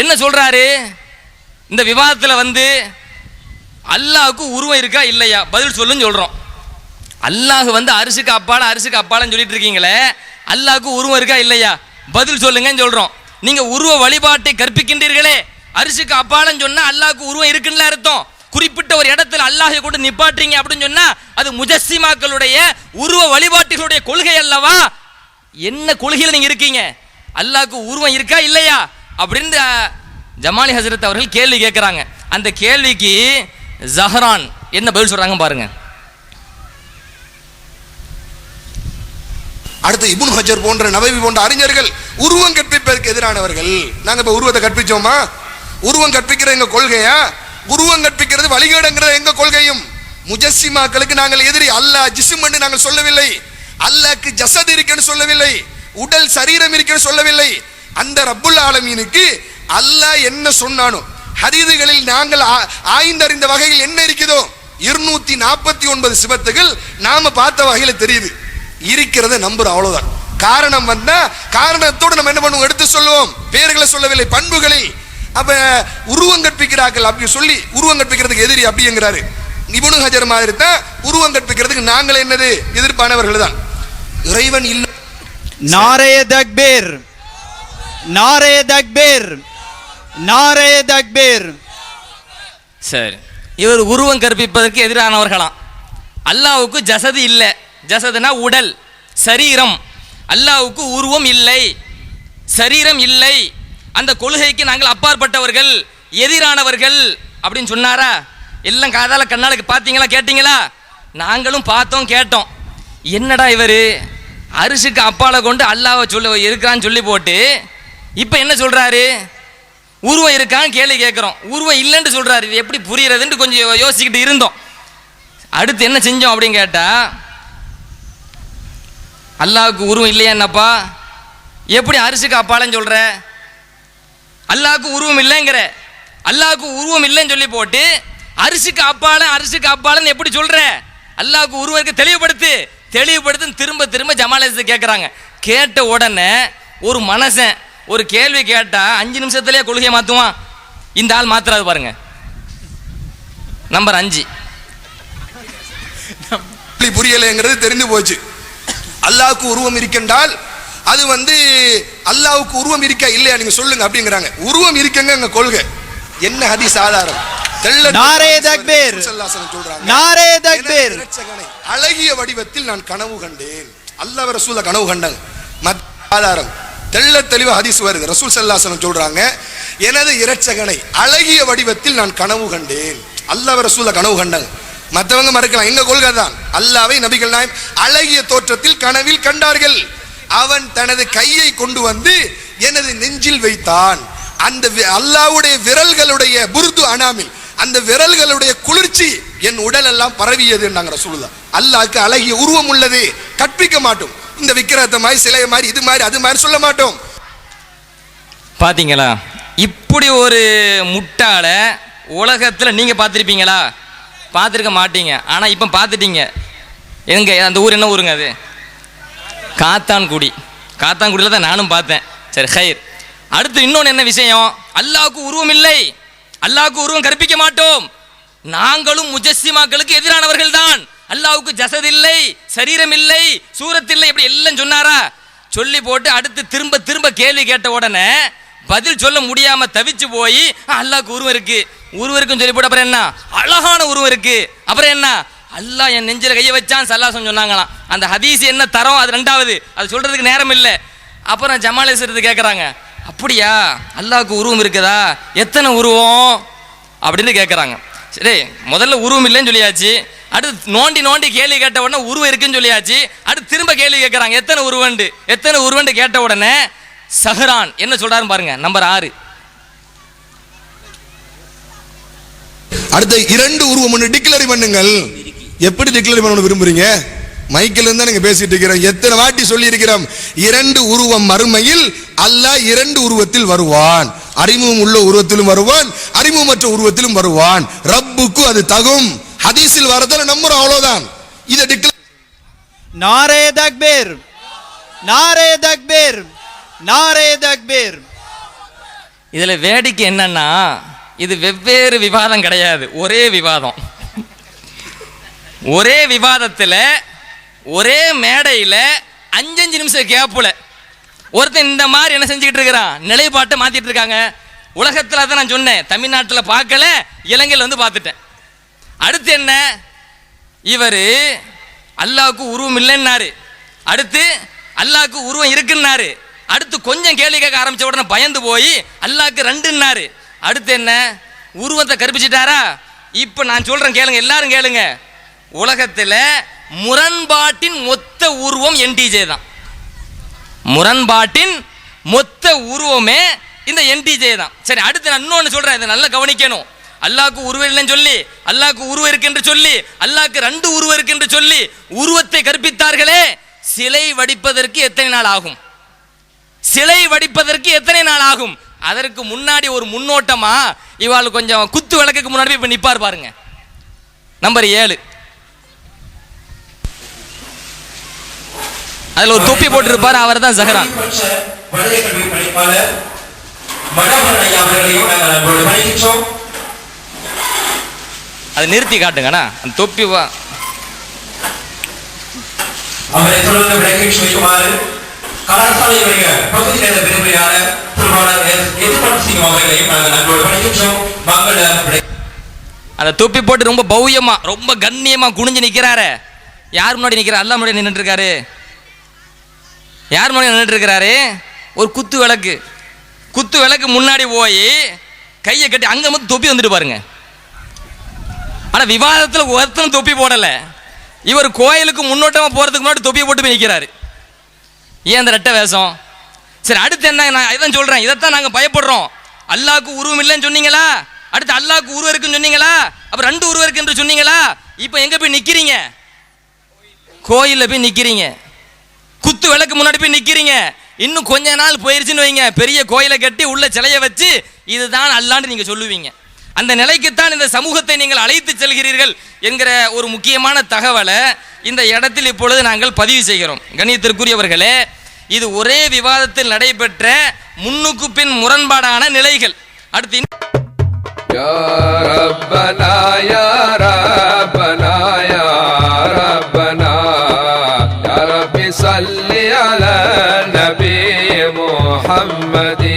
என்ன சொல்றாரு? இந்த விவாதத்தில் வந்து அல்லாவுக்கு உருவம் இருக்கா இல்லையா? பதில் சொல்லுன்னு சொல்றோம். அல்லாஹ் வந்து அரிசுக்கு அப்பால அரிசுக்கு அப்பாலன்னு சொல்லிட்டு இருக்கீங்களே அல்லாவுக்கு உருவம் இருக்கா இல்லையா? பதில் சொல்லுங்கன்னு சொல்றோம். நீங்க உருவ வழிபாட்டை கற்பிக்கின்றீர்களே அரிசுக்கு அப்பாலன்னு சொன்னா அல்லாவுக்கு உருவம் இருக்குன்னு அர்த்தம். குறிப்பிட்ட ஒரு இடத்துல அல்லாஹை கொண்டு நிப்பாட்டுறீங்க அப்படின்னு சொன்னா அது முஜஸ்ஸிமாக்களுடைய உருவ வழிபாட்டுகளுடைய கொள்கை அல்லவா? என்ன கொள்கையில் நீங்க இருக்கீங்க? அல்லாவுக்கு உருவம் இருக்கா இல்லையா? அப்படின்னு ஜமாலி ஹசரத் அவர்கள் கேள்வி கேட்குறாங்க. அந்த கேள்விக்கு ஜஹரான் என்ன பதில் சொல்றாங்க பாருங்க. அடுத்து இபுன் ஹஜர் போன்ற நபவி போன்ற அறிஞர்கள் உருவம் கற்பிப்பதற்கு எதிரானவர்கள். நாங்கள் இப்போ உருவத்தை கற்பிச்சோமா? உருவம் கற்பிக்கிற எங்கள் கொள்கையா? உருவம் கற்பிக்கிறது வழிகேடுங்கிற எங்கள் கொள்கையும்? முஜஸ்ஸிமாக்களுக்கு நாங்கள் எதிரி அல்லாஹ் ஜிசும் என்று நாங்கள் சொல்லவில்லை. அல்லாக்கு ஜசத் இருக்குன்னு சொல்லவில்லை. உடல் சரீரம் இருக்குன்னு சொல்லவில்லை. அந்த ரப்புல் ஆலமீனுக்கு அல்லாஹ் என்ன சொன்னானோ ஹரிதுகளில் நாங்கள் ஆய்ந்தறிந்த வகையில் என்ன இருக்குதோ இருநூத்தி நாற்பத்தி ஒன்பது சிபத்துகள் நாம பார்த்த வகையில் தெரியுது. இருக்கிறத நம்புறோம் அவ்வளவுதான். காரணம் வந்தா காரணத்தோடு நம்ம என்ன பண்ணுவோம் எடுத்து சொல்லுவோம். பேர்களை சொல்லவில்லை பண்புகளை அப்ப உருவம் கற்பிக்கிறார்கள் அப்படின்னு சொல்லி உருவம் கற்பிக்கிறதுக்கு எதிரி அப்படிங்கிறாரு. நிபுணு ஹஜர் மாதிரி தான் உருவம் கற்பிக்கிறதுக்கு நாங்களே என்னது? எதிர்ப்பானவர்கள் தான் இறைவன் இல்லை. நாரைய தக்பீர். நாரே தக்பீர். நாரே தக்பீர். சரி. இவர் உருவம் கற்பிப்பதற்கு எதிரானவர்களாம். அல்லாவுக்கு ஜசது இல்லை. ஜசதுனா உடல் சரீரம். அல்லாவுக்கு உருவம் இல்லை. சரீரம் இல்லை. அந்த கொள்கைக்கு நாங்கள் அப்பாற்பட்டவர்கள் எதிரானவர்கள் அப்படின்னு சொன்னாரா? எல்லாம் காதால கண்ணாளுக்கு பார்த்தீங்களா கேட்டீங்களா? நாங்களும் பார்த்தோம் கேட்டோம். என்னடா இவர்? அரிசிக்கு அப்பால கொண்டு அல்லாவை சொல்ல இருக்கிறான்னு சொல்லி போட்டு இப்போ என்ன சொல்கிறாரு உருவம் இருக்கான்னு கேள்வி கேட்குறோம் உருவம் இல்லைன்னு சொல்கிறாரு இது எப்படி புரியறதுன்னு கொஞ்சம் யோ- இருந்தோம். அடுத்து என்ன செஞ்சோம் அப்படின்னு கேட்டால் அல்லாவுக்கு உருவம் இல்லையா என்னப்பா? எப்படி அரிசுக்கு அப்பாலன்னு சொல்கிற அல்லாவுக்கு உருவம் இல்லைங்கிற. அல்லாவுக்கு உருவம் இல்லைன்னு சொல்லி போட்டு அரிசுக்கு அப்பால அரிசுக்கு அப்பாலன்னு எப்படி சொல்ற? அல்லாவுக்கு உருவம் இருக்கு தெளிவுபடுத்து. தெளிவுபடுத்து திரும்ப திரும்ப ஜமாலயத்தை கேட்குறாங்க கேட்ட உடனே ஒரு மனசன் ஒரு கேள்வி கேட்டா அஞ்சு நிமிஷத்துலேயே கொள்கையை மாத்துவான். இந்த ஆள் மாத்துறாது பாருங்க. நம்பர் அஞ்சு. புரியலைங்கிறது தெரிந்து போச்சு. அல்லாவுக்கு உருவம் இருக்கின்றால் அது வந்து அல்லாவுக்கு உருவம் இருக்கா இல்லையா நீங்க சொல்லுங்க அப்படிங்கிறாங்க. உருவம் இருக்கங்க எங்க கொள்கை. என்ன ஹதீஸ் ஆதாரம்? அழகிய வடிவத்தில் நான் கனவு கண்டேன். அல்லவர ரசூல கனவு கண்டாங்க ஆதாரம். தெள்ள தெளிவாக ஹதீஸ் வருது. ரசூல் சல்லாசனம் சொல்றாங்க எனது இரட்சகனை அழகிய வடிவத்தில் நான் கனவு கண்டேன். அல்லாஹ் ரசூல கனவு கண்டாங்க. மற்றவங்க மறக்கலாம் எங்க கொள்கை தான் அல்லாவை நபிகள் நாயம் அழகிய தோற்றத்தில் கனவில் கண்டார்கள். அவன் தனது கையை கொண்டு வந்து எனது நெஞ்சில் வைத்தான். அந்த வி- அல்லாஹ்வுடைய விரல்களுடைய புருது அனாமில் அந்த விரல்களுடைய குளிர்ச்சி என் உடல் எல்லாம் பரவியது நாங்க ரசூலுல்லா அல்லாவுக்கு அழகிய உருவம் உள்ளது கற்பிக்க மாட்டோம். இந்த விக்கிரத்தை மாதிரி சிலை மாதிரி இது மாதிரி அது மாதிரி சொல்ல மாட்டோம். பாத்தீங்களா? இப்படி ஒரு முட்டாளை உலகத்தில் நீங்கள் பார்த்துருப்பீங்களா? பார்த்துருக்க மாட்டீங்க. ஆனால் இப்போ பார்த்துட்டீங்க. எங்க அந்த ஊர் என்ன ஊருங்க அது? காத்தான்குடி. காத்தான்குடியில் தான் நானும் பார்த்தேன். சரி ஹைர். அடுத்து இன்னொன்று என்ன விஷயம்? அல்லாவுக்கு உருவம் இல்லை. அல்லாவுக்கு உருவம் கற்பிக்க மாட்டோம். நாங்களும் முஜஸ்ஸிமாக்களுக்கு எதிரானவர்கள் தான் அல்லாவுக்கு ஜசதில்லை இல்லை சரீரம் இல்லை சூரத் இல்லை இப்படி எல்லாம் சொன்னாரா? சொல்லி போட்டு அடுத்து திரும்ப திரும்ப கேள்வி கேட்ட உடனே பதில் சொல்ல முடியாம தவிச்சு போய் அல்லாவுக்கு உருவம் இருக்கு. உருவம் இருக்குன்னு சொல்லி போட்டு அப்புறம் என்ன? அழகான உருவம் இருக்கு. அப்புறம் என்ன? அல்லாஹ் என் நெஞ்சில் கையை வச்சான் சல்லாசம் சொன்னாங்களாம். அந்த ஹதீஸ் என்ன தரம்? அது ரெண்டாவது. அது சொல்றதுக்கு நேரம் இல்லை. அப்புறம் ஜமாலேஸ்வரத்து கேட்குறாங்க அப்படியா? அல்லாவுக்கு உருவம் இருக்குதா? எத்தனை உருவம்? அப்படின்னு கேட்குறாங்க சரி முதல்ல உருவம் இல்லைன்னு சொல்லியாச்சு. அடுத்து நோண்டி நோண்டி கேள்வி கேட்ட உடனே உருவம் இருக்குன்னு சொல்லியாச்சு. அடுத்து திரும்ப கேள்வி கேட்குறாங்க எத்தனை உருவண்டு? எத்தனை உருவண்டு கேட்ட உடனே சஹரான் என்ன சொல்றாருன்னு பாருங்க. நம்பர் ஆறு. அடுத்த இரண்டு உருவம் ஒன்று டிக்ளரி பண்ணுங்கள். எப்படி டிக்ளரி பண்ண விரும்புறீங்க? மைக்கில் இருந்தா நீங்க பேசிட்டு இருக்கிறோம். எத்தனை வாட்டி சொல்லி இருக்கிறோம் இரண்டு உருவம் மறுமையில் அல்லாஹ் இரண்டு உருவத்தில் வருவான். அறிமுகம் உள்ள உருவத்திலும் வருவான் அறிமுகமற்ற உருவத்திலும் வருவான். ரப்புக்கு அது தகும். ஹதீஸில் வரதில் நம்புறோம் அவ்வளவுதான். இதை டிக்ளேர் நாரே தக்பீர். நாரே தக்பீர். நாரே தக்பீர். இதில் வேடிக்கை என்னன்னா இது வெவ்வேறு விவாதம் கிடையாது. ஒரே விவாதம். ஒரே விவாதத்தில் ஒரே மேடையில் அஞ்சஞ்சு நிமிஷம் கேப்பில் ஒருத்தன் இந்த மாதிரி என்ன செஞ்சுக்கிட்டு இருக்கிறான்? நிலைப்பாட்டை மாற்றிட்டு இருக்காங்க. உலகத்தில் தான் நான் சொன்னேன். தமிழ்நாட்டில் பார்க்கல இலங்கையில் வந்து பார்த்துட்டேன். அடுத்து என்ன? இவர் அல்லாவுக்கு உருவம் இல்லைன்னாரு. அடுத்து அல்லாவுக்கு உருவம் இருக்குன்னாரு. அடுத்து கொஞ்சம் கேள்வி கேட்க ஆரம்பிச்ச உடனே பயந்து போய் அல்லாவுக்கு ரெண்டுன்னாரு. அடுத்து என்ன? உருவத்தை கற்பிச்சிட்டாரா? இப்போ நான் சொல்றேன் கேளுங்க எல்லாரும் கேளுங்க. உலகத்தில் முரண்பாட்டின் மொத்த உருவம் என்டிஜே தான். முரண்பாட்டின் மொத்த உருவமே இந்த என்டிஜே தான். சரி அடுத்து நான் இன்னொன்று சொல்கிறேன் இதை நல்லா கவனிக்கணும். அல்லாக்கு உருவம் இல்லைன்னு சொல்லி அல்லாக்கு உருவம் இருக்கு என்று சொல்லி அல்லாஹ்க்கு ரெண்டு உருவம் இருக்கு என்று சொல்லி உருவத்தை கற்பித்தார்களே சிலை வடிப்பதற்கு எத்தனை நாள் ஆகும்? சிலை வடிப்பதற்கு எத்தனை நாள் ஆகும்? அதற்கு முன்னாடி ஒரு முன்னோட்டமா? இவாள் கொஞ்சம் குத்து விளக்குக்கு முன்னாடி இப்ப நிப்பார் பாருங்க. நம்பர் ஏழு. அதுல ஒரு தொப்பி போட்டிருப்பாரு அவர் தான் ஜஹரான் அதிகபட்ச பணிப்பாளர் மனோகரன் அவர்களையும் நாங்கள் அன்போடு அதை நிறுத்தி காட்டுங்கண்ணா. அந்த தொப்பி வா. அவரை தொடர்ந்து விளக்கி பகுதி நேர சிங் அவர்களையும் நாங்கள் மங்கள அந்த தொப்பி போட்டு ரொம்ப பௌயமா ரொம்ப கண்ணியமா குனிஞ்சு நிக்கிறாரு. யார் முன்னாடி நிக்கிறார் அல்லா முன்னாடி நின்றுட்டு இருக்காரு யார் முன்னாடி நின்றுட்டு இருக்காரு ஒரு குத்து விளக்கு. குத்து விளக்கு முன்னாடி போய் கையை கட்டி அங்க மட்டும் தொப்பி வந்துட்டு பாருங்க. ஆனால் விவாதத்தில் ஒருத்தரும் தொப்பி போடலை. இவர் கோயிலுக்கு முன்னோட்டமாக போகிறதுக்கு முன்னாடி தொப்பி போட்டு போய் ஏன் அந்த ரெட்டை வேஷம்? சரி அடுத்து என்ன? நான் இதான் சொல்கிறேன் இதைத்தான் நாங்கள் பயப்படுறோம். அல்லாவுக்கு உருவம் இல்லைன்னு சொன்னீங்களா? அடுத்து அல்லாவுக்கு உருவம் இருக்குன்னு சொன்னீங்களா? அப்புறம் ரெண்டு உருவம் இருக்கு என்று சொன்னீங்களா? இப்போ எங்கே போய் நிற்கிறீங்க கோயிலில் போய் நிற்கிறீங்க குத்து விளக்கு முன்னாடி போய் நிற்கிறீங்க இன்னும் கொஞ்ச நாள் போயிருச்சுன்னு வைங்க. பெரிய கோயிலை கட்டி உள்ள சிலையை வச்சு இதுதான் அல்லான்னு நீங்கள் சொல்லுவீங்க. அந்த நிலைக்குத்தான் இந்த சமூகத்தை நீங்கள் அழைத்து செல்கிறீர்கள் என்கிற ஒரு முக்கியமான தகவலை இந்த இடத்தில் இப்பொழுது நாங்கள் பதிவு செய்கிறோம். கணியத்திற்குரியவர்களே இது ஒரே விவாதத்தில் நடைபெற்ற முன்னுக்கு பின் முரண்பாடான நிலைகள். அடுத்து சல்லி அல நபி முஹம்மதி.